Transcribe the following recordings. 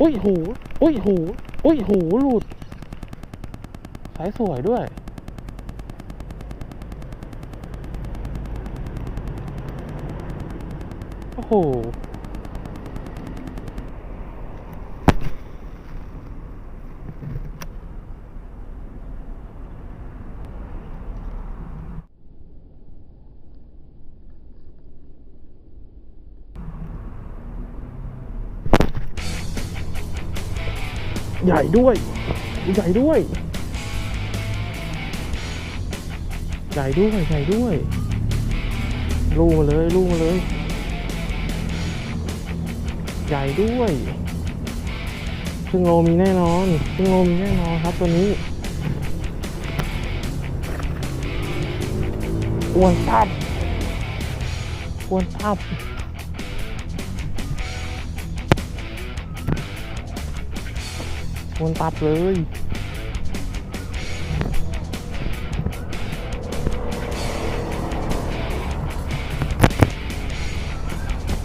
อุ้ยหู อุ้ยหู อุ้ยหูหลุด สายสวยด้วย โอ้โห ใหญ่ด้วย ใหญ่ด้วย ใหญ่ด้วย ใหญ่ด้วย ลูกมาเลย ลูกมาเลย ใหญ่ด้วยครึ่งโลมีแน่นอนครึ่งโลมีแน่นอนครับตัวนี้อ้วนตับอ้วนตับ ชวนตับเลย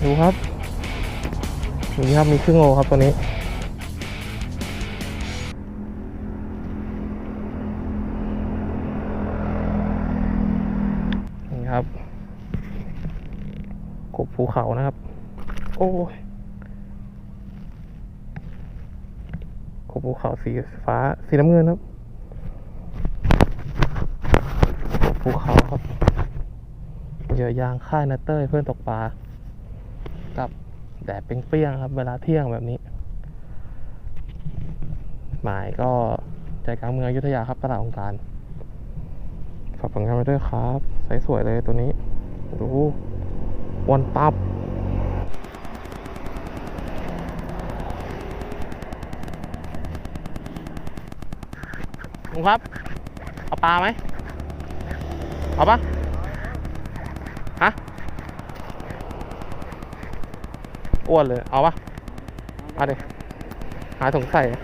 ดูครับนี่ครับมีครึ่งโลครับตัวนี้นี่ครับกบภูเขานะครับ โอ้ย กบภูเขาสีฟ้าสีน้ำเงินครับกบภูเขาครับเหยื่อยางค่ายนัตเตอร์เพื่อนตกปลากับแดดเปรี้ยงครับ เวลาเที่ยงแบบนี้ หมายก็ใจกลางเมืองยุธยาครับตลาดองค์การฝากผลงานไว้ด้วยครับใสสวยเลยตัวนี้ ดูวันตับ ลุงครับ เอาปลาไหมเอาปะฮะอ้วนเลย เอาปะเอาดิหาถุงใส่คร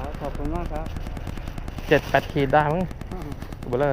ับขอบคุณมากครับเจ็ดแปดขีดได้มั้งเบลอ